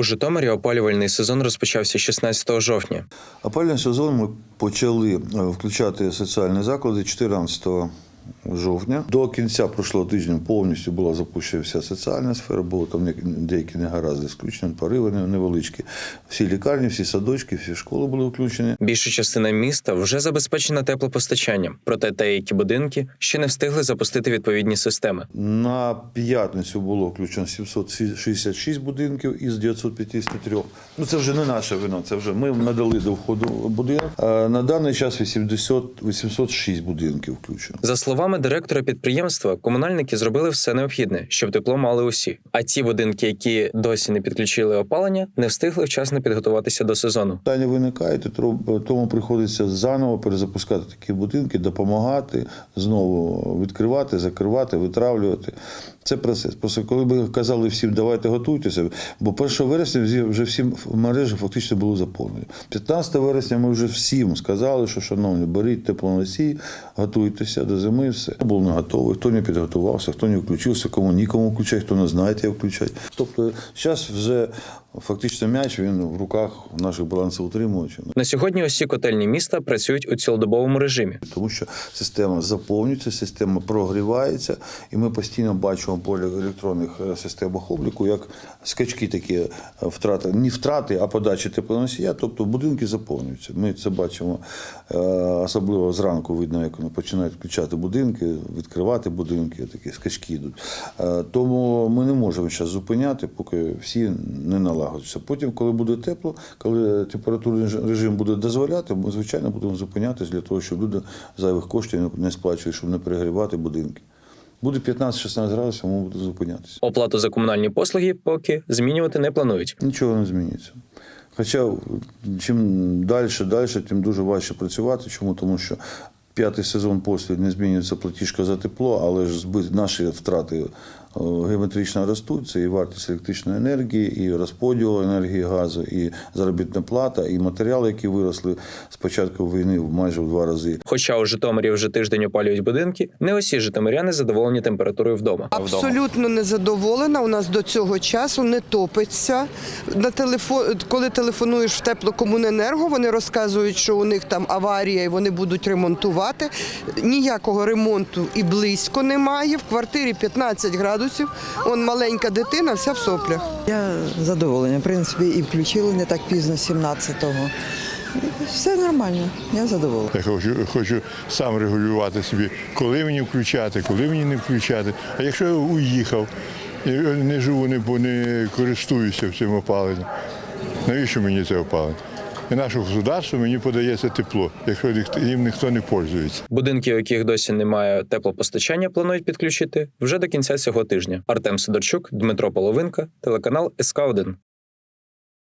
У Житомирі опалювальний сезон розпочався 16 жовтня. Опалювальний сезон ми почали е, включати соціальні заклади 14 жовтня. До кінця прошлого тижня повністю була запущена вся соціальна сфера, було там деякі негаразди з включенням, пориви невеличкі. Всі лікарні, всі садочки, всі школи були включені. Більша частина міста вже забезпечена теплопостачанням, проте деякі будинки ще не встигли запустити відповідні системи. На п'ятницю було включено 766 будинків із 953. Ну це вже не наша вина, це вже ми надали до входу будинок. А на даний час 80, 806 будинків включено. За словами директора підприємства, комунальники зробили все необхідне, щоб тепло мали усі. А ті будинки, які досі не підключили опалення, не встигли вчасно підготуватися до сезону. Питання виникають, тому приходиться заново перезапускати такі будинки, допомагати, знову відкривати, закривати, витравлювати. Це процес. Просто коли би казали всім, давайте готуйтеся, бо 1 вересня вже всі мережі фактично були заповнені. 15 вересня ми вже всім сказали, що, шановні, беріть теплоносії, готуйтеся до зими, все. Хто був не готовий, хто не підготувався, хто не включився, кому нікому включати, хто не знає, як включати. Тобто зараз вже фактично м'яч він в руках наших балансоутримувачів. На сьогодні усі котельні міста працюють у цілодобовому режимі. Тому що система заповнюється, система прогрівається, і ми постійно бачимо по електронних е, системах обліку, як скачки такі е, втрати, не втрати, а подачі теплоносія, тобто будинки заповнюються. Ми це бачимо е, особливо зранку видно, як вони починають включати будинки, відкривати будинки, такі скачки йдуть. Е, Тому ми не можемо зараз зупиняти, поки всі не налагодяться. Потім, коли буде тепло, коли температурний режим буде дозволяти, ми звичайно будемо зупинятися для того, щоб люди зайвих коштів не- не сплачували, щоб не перегрівати будинки. Буде 15-16 градусів, ми будемо зупинятися. Оплату за комунальні послуги поки змінювати не планують. Нічого не зміниться. Хоча чим далі, далі, тим дуже важче працювати. Чому? Тому що п'ятий сезон поспіль не змінюється платіжка за тепло, але ж збит, наші втрати геометрично ростуть. Це і вартість електричної енергії, і розподіл енергії газу, і заробітна плата, і матеріали, які виросли з початку війни майже в два рази. Хоча у Житомирі вже тиждень опалюють будинки, не усі житомиряни задоволені температурою вдома. Абсолютно незадоволена. У нас до цього часу не топиться. На телефон, коли телефонуєш в теплокомуненерго, вони розказують, що у них там аварія і вони будуть ремонтувати. Ніякого ремонту і близько немає. В квартирі 15 градусів. Он маленька дитина, вся в соплях. Я задоволена. В принципі, і включили не так пізно, 17-го. Все нормально, я задоволена. Я хочу, хочу сам регулювати собі, коли мені включати, коли мені не включати. А якщо я уїхав не живу, не, не користуюся цим опаленням, навіщо мені це опалення? І нашого государства, мені подається тепло, якщо їм ніхто не пользується. Будинки, у яких досі немає теплопостачання, планують підключити вже до кінця цього тижня. Артем Сидорчук, Дмитро Половинка, телеканал СК 1